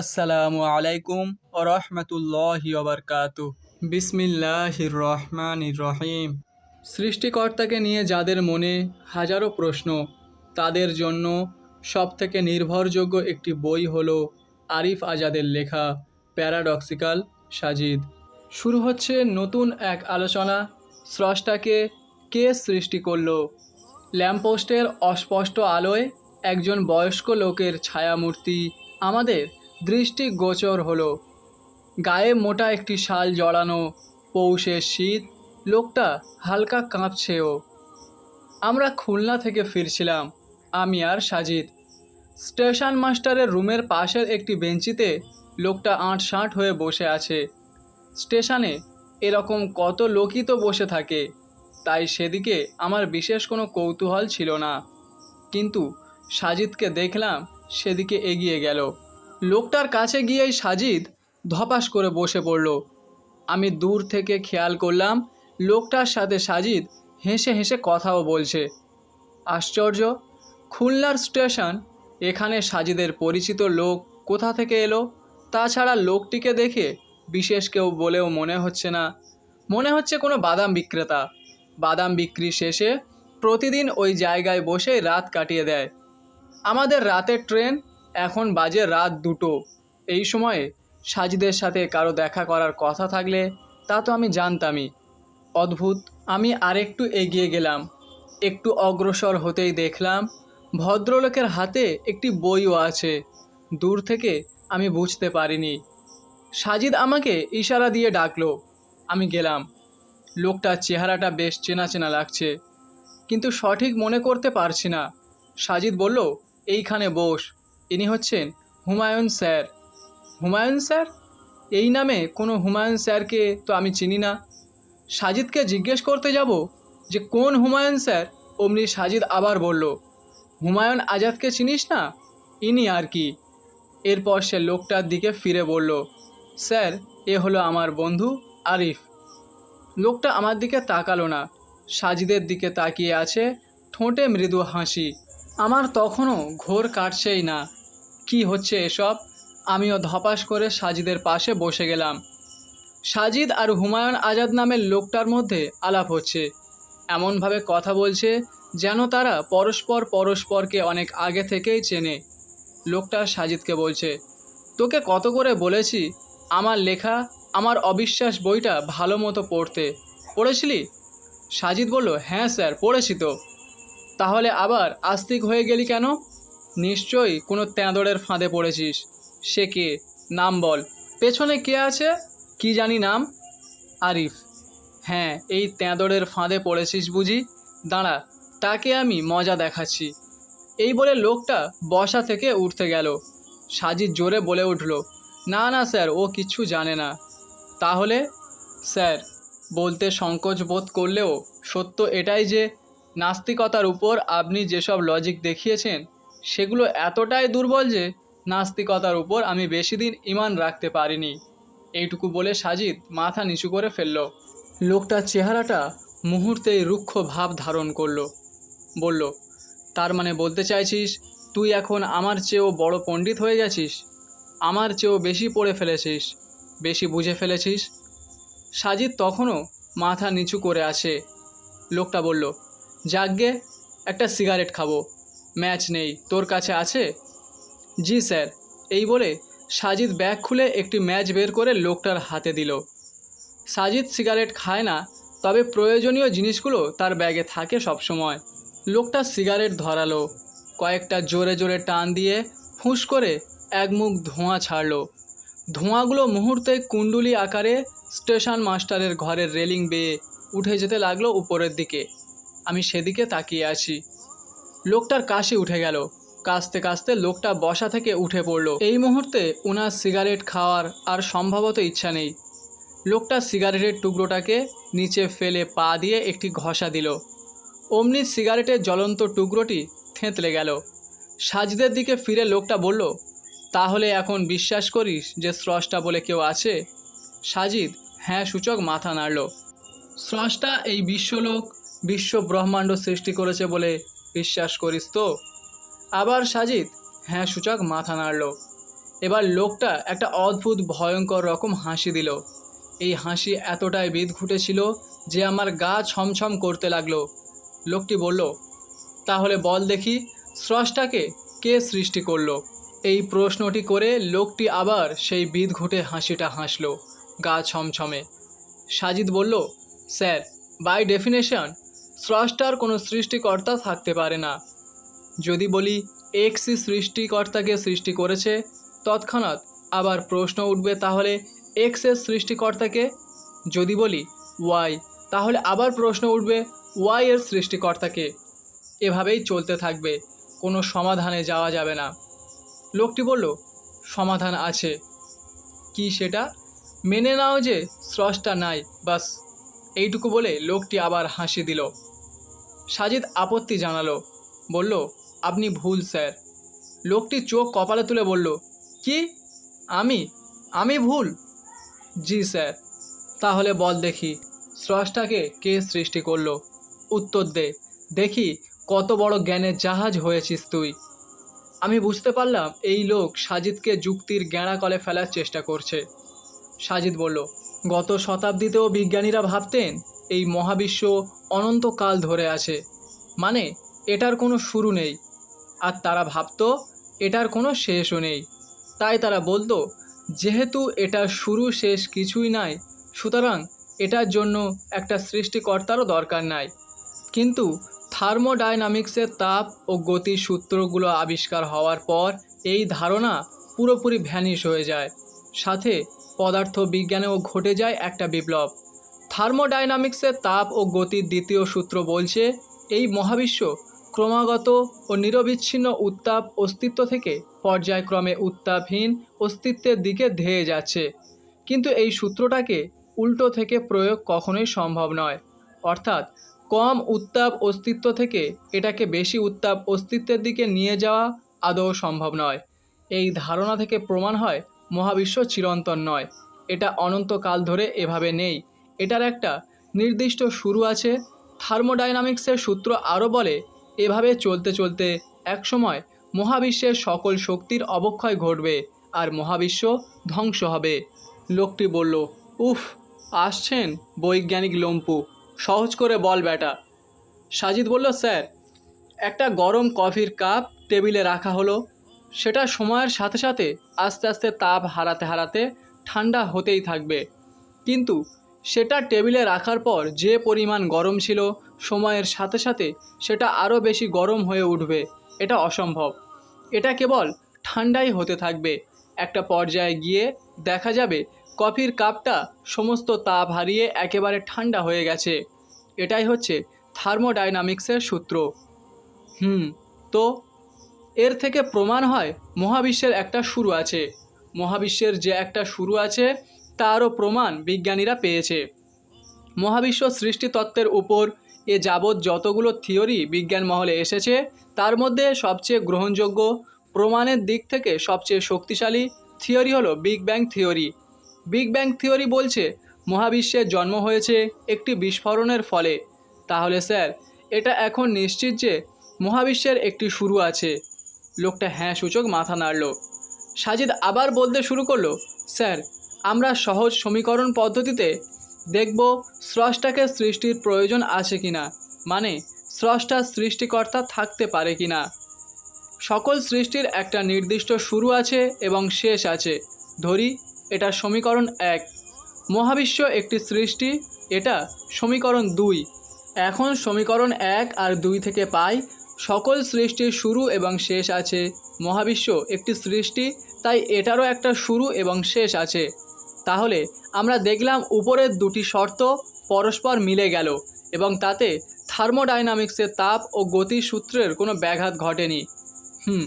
আসসালামু আলাইকুম ও রহমতুল্লাহি ওবরকাত বিসমিল্লাহির রহমানির রহিম। সৃষ্টিকর্তাকে নিয়ে যাদের মনে হাজারো প্রশ্ন, তাদের জন্য সবথেকে নির্ভরযোগ্য একটি বই হল আরিফ আজাদের লেখা প্যারাডক্সিক্যাল সাজিদ। শুরু হচ্ছে নতুন এক আলোচনা। স্রষ্টাকে কে সৃষ্টি করল? ল্যাম্পপোস্টের অস্পষ্ট আলোয় একজন বয়স্ক লোকের ছায়ামূর্তি আমাদের? দৃষ্টি গোচর হলো। গায়ে মোটা একটি শাল জড়ানো, পৌষের শীত, লোকটা হালকা কাঁপছেও। আমরা খুলনা থেকে ফিরছিলাম, আমি আর সাজিদ। স্টেশন মাস্টারের রুমের পাশের একটি বেঞ্চিতে লোকটা আঁট সাঁট হয়ে বসে আছে। স্টেশনে এরকম কত লোকই তো বসে থাকে, তাই সেদিকে আমার বিশেষ কোনো কৌতূহল ছিল না। কিন্তু সাজিদকে দেখলাম সেদিকে এগিয়ে গেল। লোকটার কাছে গিয়েই সাজিদ ধপাস করে বসে পড়ল। আমি দূর থেকে খেয়াল করলাম, লোকটার সাথে সাজিদ হেসে হেসে কথাও বলছে। আশ্চর্য, খুলনার স্টেশন, এখানে সাজিদের পরিচিত লোক কোথা থেকে এলো? তাছাড়া লোকটিকে দেখে বিশেষ কেউ বলেও মনে হচ্ছে না। মনে হচ্ছে কোনো বাদাম বিক্রেতা। বাদাম বিক্রি শেষে প্রতিদিন ওই জায়গায় বসেই রাত কাটিয়ে দেয়। আমাদের রাতের ট্রেন এখন বাজে রাত দুটো। এই সময়ে সাজিদের সাথে কারও দেখা করার কথা থাকলে তা তো আমি জানতামই। অদ্ভুত, আমি আরেকটু এগিয়ে গেলাম। একটু অগ্রসর হতেই দেখলাম ভদ্রলোকের হাতে একটি বইও আছে। দূর থেকে আমি বুঝতে পারিনি। সাজিদ আমাকে ইশারা দিয়ে ডাকলো। আমি গেলাম। লোকটার চেহারাটা বেশ চেনা চেনা লাগছে। কিন্তু সঠিক মনে করতে পারছি না। সাজিদ বলল, এইখানে বস। ইনি হচ্ছেন হুমায়ুন স্যার। হুমায়ুন স্যার? এই নামে কোনো হুমায়ুন স্যারকে তো আমি চিনি না। সাজিদকে জিজ্ঞেস করতে যাব যে কোন হুমায়ুন স্যার? অমনি সাজিদ আবার বলল, হুমায়ুন আজাদকে চিনিস না? ইনি আর কি? এরপর সে লোকটার দিকে ফিরে বলল, স্যার, এ হলো আমার বন্ধু আরিফ। লোকটা আমার দিকে তাকালো না। সাজিদের দিকে তাকিয়ে আছে ঠোঁটে মৃদু হাসি। আমার তখনও ঘোর কাটছেই না। কি হচ্ছে এসব? আমিও ধপাস করে সাজিদের পাশে বসে গেলাম। সাজিদ আর হুমায়ুন আজাদ নামের লোকটার মধ্যে আলাপ হচ্ছে। এমনভাবে কথা বলছে যেন তারা পরস্পর পরস্পরকে অনেক আগে থেকেই চেনে। লোকটা সাজিদকে বলছে, তোকে কত করে বলেছি? আমার লেখা, আমার অবিশ্বাস বইটা ভালো মতো পড়তে। পড়েছিলি? সাজিদ বলল হ্যাঁ স্যার, পড়েছি তো। তাহলে আবার আস্তিক হয়ে গেলি কেন? নিশ্চয়ই কোনো তেঁদড়ের ফাঁদে পড়েছিস। সে কে? নাম বল। পেছনে কে আছে? কি জানি নাম? আরিফ। হ্যাঁ এই তেঁদড়ের ফাঁদে পড়েছিস বুঝি? দাঁড়া, তাকে আমি মজা দেখাচ্ছি। এই বলে লোকটা বসা থেকে উঠতে গেল। সাজিদ জোরে বলে উঠল, না না, স্যার, ও কিচ্ছু জানে না। তাহলে? স্যার, বলতে সংকোচ বোধ করলেও সত্য এটাই যে নাস্তিকতার উপর আপনি যেসব লজিক দেখিয়েছেন, সেগুলো এতটাই দুর্বল যে নাস্তিকতার উপর আমি বেশি দিন ইমান রাখতে পারিনি। এইটুকু বলে সাজিদ মাথা নিচু করে ফেলল। লোকটার চেহারাটা মুহূর্তেই রুক্ষ ভাব ধারণ করল। বলল, তার মানে বলতে চাইছিস, তুই এখন আমার চেয়েও বড় পণ্ডিত হয়ে গেছিস? আমার চেয়েও বেশি পড়ে ফেলেছিস? বেশি বুঝে ফেলেছিস? সাজিদ তখনও মাথা নিচু করে আছে। লোকটা বলল যাকগে, একটা সিগারেট খাব। ম্যাচ নেই, তোর কাছে আছে? জি স্যার, এই বলে সাজিদ ব্যাগ খুলে একটি ম্যাচ বের করে লোকটার হাতে দিল। সাজিদ সিগারেট খায় না, তবে প্রয়োজনীয় জিনিসগুলো তার ব্যাগে থাকে সবসময়। লোকটা সিগারেট ধরালো, কয়েকটা জোরে জোরে টান দিয়ে ফুঁস করে এক মুখ ধোঁয়া ছাড়লো। ধোঁয়াগুলো মুহূর্তে কুণ্ডুলি আকারে স্টেশন মাস্টারের ঘরের রেলিং বেয়ে উঠে যেতে লাগল উপরের দিকে। আমি সেদিকে তাকিয়ে আছি। লোকটার কাশি উঠে গেল। কাস্তে কাস্তে লোকটা বসা থেকে উঠে পড়ল। এই মুহূর্তে ওনার সিগারেট খাওয়ার আর সম্ভবত ইচ্ছা নেই। লোকটা সিগারেটের টুকরোটাকে নিচে ফেলে পা দিয়ে একটি ঘষা দিল। অমনি সিগারেটের জ্বলন্ত টুকরোটি থেঁতলে গেল। সাজিদের দিকে ফিরে লোকটা বলল, তাহলে এখন বিশ্বাস করিস যে স্রষ্টা বলে কেউ আছে? সাজিদ হ্যাঁ সূচক মাথা নাড়ল। স্রষ্টা এই বিশ্বলোক বিশ্ব ব্রহ্মাণ্ড সৃষ্টি করেছে বলে বিশ্বাস করিস তো? আবার সাজিদ হ্যাঁ সূচক, মাথা নাড়ল। এবার লোকটা একটা অদ্ভুত, ভয়ঙ্কর রকম হাসি দিল। এই হাসি এতটাই বিদ ঘুটেছিল যে আমার গা ছমছম করতে লাগল। লোকটি বলল, তাহলে বল দেখি, স্রষ্টাকে কে সৃষ্টি করল? এই প্রশ্নটি করে লোকটি আবার সেই বিদ ঘুটে হাসিটা হাসলো, গা ছমছমে। সাজিদ বলল, স্যার বাই ডেফিনেশন স্রষ্টার কোনো সৃষ্টিকর্তা থাকতে পারে না। যদি বলি, এক্সই সৃষ্টিকর্তাকে সৃষ্টি করেছে, তৎক্ষণাৎ আবার প্রশ্ন উঠবে তাহলে এক্সের সৃষ্টিকর্তাকে? যদি বলি, ওয়াই, তাহলে আবার প্রশ্ন উঠবে, ওয়াই এর সৃষ্টিকর্তাকে। এভাবেই চলতে থাকবে, কোনো সমাধানে যাওয়া যাবে না। লোকটি বলল, সমাধান আছে। কি সেটা? মেনে নাও যে স্রষ্টা নাই, বাস। এইটুকু বলে লোকটি আবার হাসি দিল। সাজিদ আপত্তি জানালো। বলল, আপনি ভুল, স্যার। লোকটি চোখ কপালে তুলে বলল, কি? আমি? আমি ভুল? জি, স্যার। তাহলে বল দেখি। স্রষ্টাকে কে সৃষ্টি করল। উত্তর দে। দেখি কত বড় জ্ঞানের জাহাজ হয়েছিস তুই। আমি বুঝতে পারলাম এই লোক সাজিদকে যুক্তির গ্যাঁড়া কলে ফেলার চেষ্টা করছে। সাজিদ বলল, গত শতাব্দীতেও বিজ্ঞানীরা ভাবতেন এই মহাবিশ্ব অনন্তকাল ধরে আছে। মানে এটার কোনো শুরু নেই। আর তারা ভাবতো, এটার কোনো শেষও নেই। তাই তারা বলতো, যেহেতু এটা শুরু শেষ কিছুই নাই, সুতরাং এটার জন্য একটা সৃষ্টিকর্তারও দরকার নাই। কিন্তু থার্মোডাইনামিক্সের তাপ ও গতির সূত্রগুলো আবিষ্কার হওয়ার পর এই ধারণা পুরোপুরি ভ্যানিশ হয়ে যায়। সাথে পদার্থ বিজ্ঞানেও ঘটে যায় একটা বিপ্লব। থার্মোডাইনামিক্সের তাপ ও গতির দ্বিতীয় সূত্র বলছে, এই মহাবিশ্ব ক্রমাগত ও নিরবিচ্ছিন্ন উত্তাপ অস্তিত্ব থেকে পর্যায়ক্রমে উত্তাপহীন অস্তিত্বের দিকে ধেয়ে যাচ্ছে। কিন্তু এই সূত্রটাকে উল্টো থেকে প্রয়োগ কখনোই সম্ভব নয়। অর্থাৎ কম উত্তাপ অস্তিত্ব থেকে এটাকে বেশি উত্তাপ অস্তিত্বের দিকে নিয়ে যাওয়া আদৌ সম্ভব নয়। এই ধারণা থেকে প্রমাণ হয় মহাবিশ্ব চিরন্তন নয়। এটা অনন্তকাল ধরে এভাবে নেই। এটার একটা নির্দিষ্ট শুরু আছে। থার্মোডাইনামিক্সের সূত্র আরও বলে, এভাবে চলতে চলতে একসময় মহাবিশ্বের সকল শক্তির অবক্ষয় ঘটবে আর মহাবিশ্ব ধ্বংস হবে। লোকটি বলল, উফ, আসছেন বৈজ্ঞানিক লম্পু, সহজ করে বল বেটা সাজিদ বলল, স্যার, একটা গরম কফির কাপ টেবিলে রাখা হলো। সেটা সময়ের সাথে সাথে আস্তে আস্তে তাপ হারাতে হারাতে ঠান্ডা হতেই থাকবে। কিন্তু সেটা টেবিলে রাখার পর যে পরিমাণ গরম ছিল, সময়ের সাথে সাথে সেটা আরও বেশি গরম হয়ে উঠবে। এটা অসম্ভব। এটা কেবল ঠান্ডাই হতে থাকবে। একটা পর্যায়ে গিয়ে দেখা যাবে কফির কাপটা সমস্ত তাপ হারিয়ে একেবারে ঠান্ডা হয়ে গেছে। এটাই হচ্ছে থার্মোডাইনামিক্সের সূত্র। হুম, তো এর থেকে প্রমাণ হয় মহাবিশ্বের একটা শুরু আছে। মহাবিশ্বের যে একটা শুরু আছে তারও প্রমাণ বিজ্ঞানীরা পেয়েছে। মহাবিশ্ব সৃষ্টি তত্ত্বের উপর এ যাবৎ যতগুলো থিওরি বিজ্ঞান মহলে এসেছে, তার মধ্যে সবচেয়ে গ্রহণযোগ্য প্রমাণের দিক থেকে সবচেয়ে শক্তিশালী থিওরি হলো big bang theory. Big bang theory বলছে মহাবিশ্বের জন্ম হয়েছে একটি বিস্ফোরণের ফলে। তাহলে স্যার, এটা এখন নিশ্চিত যে মহাবিশ্বের একটি শুরু আছে। লোকটা হ্যাঁ সূচক মাথা নাড়ল। সাজিদ আবার বলতে শুরু করল, স্যার আমরা সহজ সমীকরণ পদ্ধতিতে দেখব স্রষ্টাকে সৃষ্টির প্রয়োজন আছে কিনা মানে স্রষ্টা সৃষ্টিকর্তা থাকতে পারে কিনা। সকল সৃষ্টির একটা নির্দিষ্ট শুরু আছে এবং শেষ আছে। ধরি, এটা সমীকরণ এক। মহাবিশ্ব একটি সৃষ্টি, এটা সমীকরণ দুই। এখন সমীকরণ এক আর দুই থেকে পাই, সকল সৃষ্টির শুরু এবং শেষ আছে। মহাবিশ্ব একটি সৃষ্টি, তাই এটারও একটা শুরু এবং শেষ আছে। তাহলে আমরা দেখলাম উপরের দুটি শর্ত পরস্পর মিলে গেল এবং তাতে থার্মোডাইনামিক্সের তাপ ও গতি সূত্রের কোনো ব্যাঘাত ঘটেনি। হুম,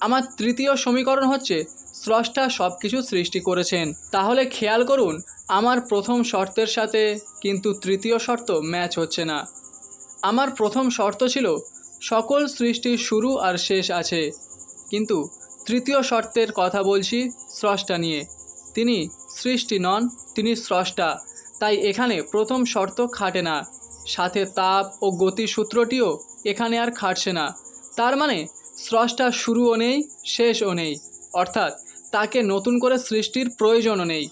আমার তৃতীয় সমীকরণ হচ্ছে স্রষ্টা সব কিছু সৃষ্টি করেছেন। তাহলে খেয়াল করুন, আমার প্রথম শর্তের সাথে কিন্তু তৃতীয় শর্ত ম্যাচ হচ্ছে না। আমার প্রথম শর্ত ছিল, সকল সৃষ্টির শুরু আর শেষ আছে। কিন্তু তৃতীয় শর্তের কথা বলছি স্রষ্টা নিয়ে। তিনি সৃষ্টি নন, তিনি স্রষ্টা। তাই এখানে প্রথম শর্ত খাটে না। সাথে তাপ ও গতি সূত্রটিও এখানে আর খাটছে না। তার মানে স্রষ্টা শুরুও নেই, শেষও নেই। অর্থাৎ তাকে নতুন করে সৃষ্টির প্রয়োজনও নেই।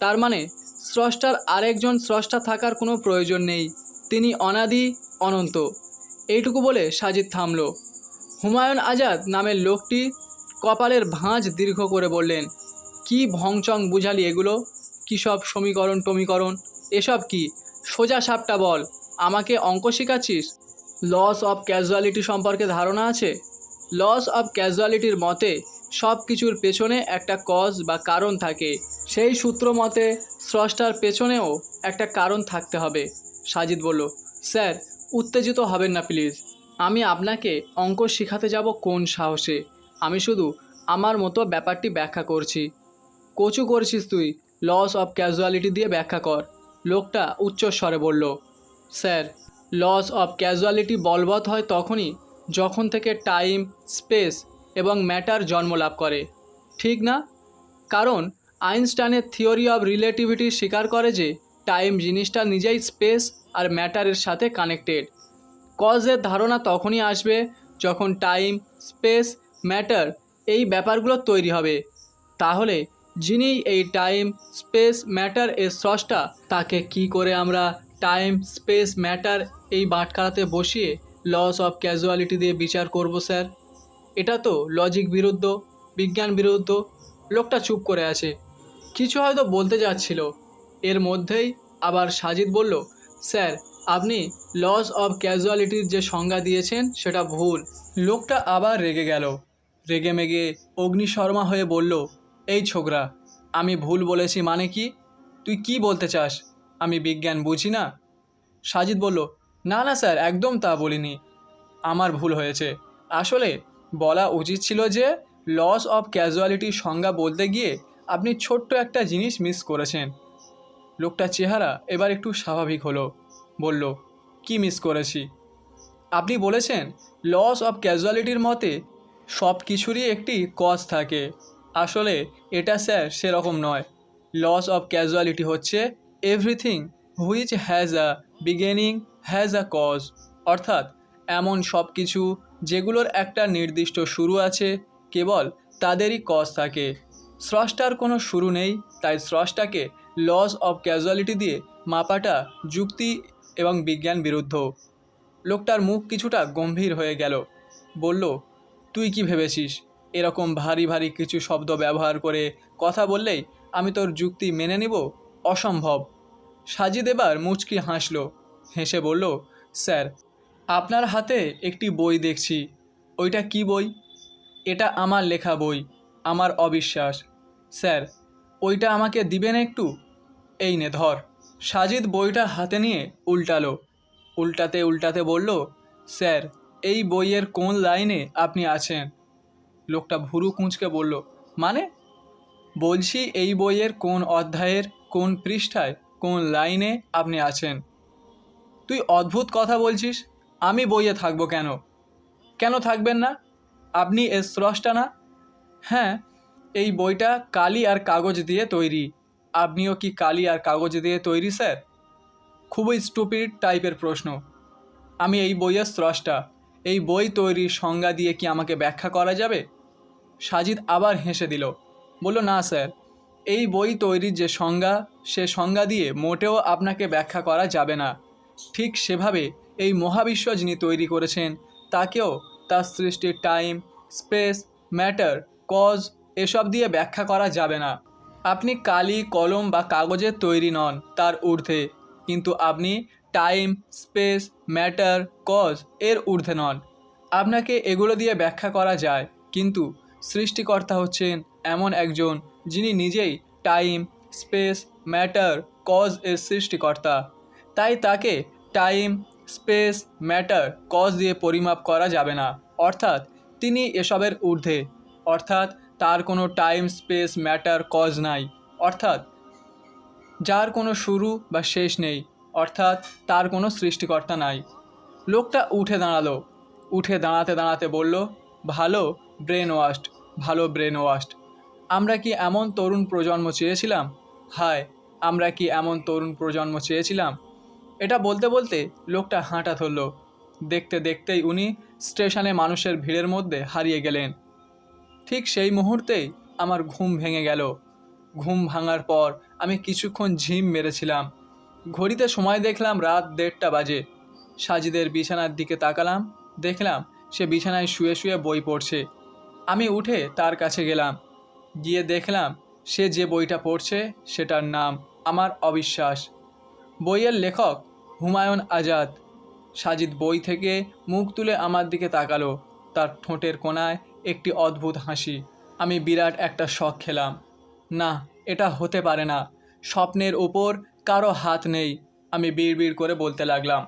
তার মানে স্রষ্টার আরেকজন স্রষ্টা থাকার কোনো প্রয়োজন নেই। তিনি অনাদি, অনন্ত। এইটুকু বলে সাজিদ থামল। হুমায়ুন আজাদ নামের লোকটি কপালের ভাঁজ দীর্ঘ করে বললেন কি ভংচং বুঝালি এগুলো? কী সব সমীকরণ টমীকরণ? এসব কি? সোজা সাপটা বল, আমাকে অঙ্ক শেখাচ্ছিস? লস অফ ক্যাজুয়ালিটি সম্পর্কে ধারণা আছে? লস অফ ক্যাজুয়ালিটির মতে সব কিছুর পেছনে একটা কজ বা কারণ থাকে। সেই সূত্র মতে স্রষ্টার পেছনেও একটা কারণ থাকতে হবে, সাজিদ বলল। স্যার, উত্তেজিত হবেন না প্লিজ আমি আপনাকে অঙ্ক শেখাতে যাব কোন সাহসে? আমি শুধু আমার মতো ব্যাপারটি ব্যাখ্যা করছি। কচু করছিস তুই। লস অফ ক্যাজুয়ালিটি দিয়ে ব্যাখ্যা কর। লোকটা উচ্চস্বরে বলল, স্যার লস অফ ক্যাজুয়ালিটি বলবৎ হয় তখনই যখন থেকে টাইম স্পেস এবং ম্যাটার জন্ম লাভ করে। ঠিক না? কারণ আইনস্টাইনের থিওরি অব রিলেটিভিটি স্বীকার করে যে টাইম জিনিসটা নিজেই স্পেস আর ম্যাটারের সাথে কানেক্টেড কজের ধারণা তখনই আসবে যখন টাইম স্পেস ম্যাটার এই ব্যাপারগুলো তৈরি হবে। তাহলে যিনি এই টাইম স্পেস ম্যাটার এর স্রষ্টা, তাকে কি করে আমরা টাইম স্পেস ম্যাটার এই বাটখারাতে বসিয়ে লস অফ ক্যাজুয়ালিটি দিয়ে বিচার করব স্যার এটা তো লজিক বিরুদ্ধ, বিজ্ঞান বিরুদ্ধ, লোকটা চুপ করে আছে। কিছু হয়তো বলতে যাচ্ছিল। এর মধ্যেই আবার সাজিদ বলল, স্যার, আপনি লস অফ ক্যাজুয়ালিটির যে সংজ্ঞা দিয়েছেন, সেটা ভুল। লোকটা আবার রেগে গেল। রেগে মেগে অগ্নিশর্মা হয়ে বলল এই ছোকরা, আমি ভুল বলেছি মানে কি? তুই কি বলতে চাস? আমি বিজ্ঞান বুঝি না? সাজিদ বলল, না না, স্যার, একদম তা বলিনি। আমার ভুল হয়েছে। আসলে বলা উচিত ছিল যে লস অফ ক্যাজুয়ালিটির সংজ্ঞা বলতে গিয়ে আপনি ছোট্ট একটা জিনিস মিস করেছেন। লোকটার চেহারা এবার একটু স্বাভাবিক হলো। বলল, কি মিস করেছি? আপনি বলেছেন লস অফ ক্যাজুয়ালিটির মতে সব কিছুরই একটি কজ থাকে। আসলে এটা স্যার সেরকম নয়। লস অফ ক্যাজুয়ালিটি হচ্ছে everything which has a beginning has a cause অর্থাৎ এমন সব কিছু যেগুলোর একটা নির্দিষ্ট শুরু আছে, কেবল তাদেরই কজ থাকে। স্রষ্টার কোনো শুরু নেই, তাই স্রষ্টাকে লস অফ ক্যাজুয়ালিটি দিয়ে মাপাটা যুক্তি এবং বিজ্ঞান বিরুদ্ধ। লোকটার মুখ কিছুটা গম্ভীর হয়ে গেল। বলল, তুই কি ভেবেছিস? এরকম ভারী ভারী কিছু শব্দ ব্যবহার করে কথা বললেই আমি তোর যুক্তি মেনে নিব? অসম্ভব। সাজিদ এবার মুচকি হাসল। হেসে বলল, স্যার, আপনার হাতে একটি বই দেখছি। ওইটা কি বই? এটা আমার লেখা বই, আমার অবিশ্বাস। স্যার, ওইটা আমাকে দিবেন একটু? এই নে, ধর। সাজিদ বইটা হাতে নিয়ে উল্টালো। উল্টাতে উল্টাতে বলল, স্যার, এই বইয়ের কোন লাইনে আপনি আছেন? লোকটা ভুরু কুঁচকে বলল মানে? বলছি এই বইয়ের কোন অধ্যায়ের, কোন পৃষ্ঠায়, কোন লাইনে আপনি আছেন? তুই অদ্ভুত কথা বলছিস, আমি বইয়ে থাকব কেন? কেন থাকবেন না? আপনি এর স্রষ্টা না? হ্যাঁ এই বইটা কালি আর কাগজ দিয়ে তৈরি। আপনিও কি কালি আর কাগজ দিয়ে তৈরি, স্যার? খুবই স্টুপিড টাইপের প্রশ্ন। আমি এই বইয়ের স্রষ্টা। এই বই তৈরির সংজ্ঞা দিয়ে কি আমাকে ব্যাখ্যা করা যাবে? সাজিদ আবার হেসে দিল, বলল, না, স্যার, এই বই তৈরির যে সংজ্ঞা, সে সংজ্ঞা দিয়ে মোটেও আপনাকে ব্যাখ্যা করা যাবে না। ঠিক সেভাবে এই মহাবিশ্ব যিনি তৈরি করেছেন, তাকেও তার সৃষ্টির টাইম, স্পেস, ম্যাটার, কজ এসব দিয়ে ব্যাখ্যা করা যাবে না। আপনি কালি, কলম বা কাগজের তৈরি নন তার ঊর্ধ্বে, কিন্তু আপনি টাইম, স্পেস, ম্যাটার, কজ এর ঊর্ধ্বে নন। আপনাকে এগুলো দিয়ে ব্যাখ্যা করা যায়, কিন্তু সৃষ্টিকর্তা হচ্ছেন এমন একজন যিনি নিজেই টাইম স্পেস ম্যাটার কজ এর সৃষ্টিকর্তা। তাই তাকে টাইম স্পেস ম্যাটার কজ দিয়ে পরিমাপ করা যাবে না। অর্থাৎ তিনি এসবের ঊর্ধ্বে। অর্থাৎ তার কোনো টাইম স্পেস ম্যাটার কজ নাই। অর্থাৎ যার কোনো শুরু বা শেষ নেই। অর্থাৎ তার কোনো সৃষ্টিকর্তা নাই। লোকটা উঠে দাঁড়াল। উঠে দাঁড়াতে দাঁড়াতে বলল, ভালো ব্রেন ওয়াস্ট ভালো ব্রেন ওয়াস্ট আমরা কি এমন তরুণ প্রজন্ম চেয়েছিলাম? হায়, আমরা কি এমন তরুণ প্রজন্ম চেয়েছিলাম? এটা বলতে বলতে লোকটা হাঁটা ধরল। দেখতে দেখতেই উনি স্টেশনে মানুষের ভিড়ের মধ্যে হারিয়ে গেলেন। ঠিক সেই মুহূর্তেই আমার ঘুম ভেঙে গেল। ঘুম ভাঙার পর আমি কিছুক্ষণ ঝিম মেরেছিলাম। ঘড়িতে সময় দেখলাম রাত দেড়টা বাজে। সাজিদের বিছানার দিকে তাকালাম, দেখলাম সে বিছানায় শুয়ে শুয়ে বই পড়ছে। আমি উঠে তার কাছে গেলাম। গিয়ে দেখলাম সে যে বইটা পড়ছে সেটার নাম আমার অবিশ্বাস। বইয়ের লেখক হুমায়ুন আজাদ। সাজিদ বই থেকে মুখ তুলে আমার দিকে তাকালো। তার ঠোঁটের কোণায় একটি অদ্ভুত হাসি। আমি বিরাট একটা শখ খেলাম। না, এটা হতে পারে না। স্বপ্নের উপর কারও হাত নেই। আমি বিড় করে বলতে লাগলাম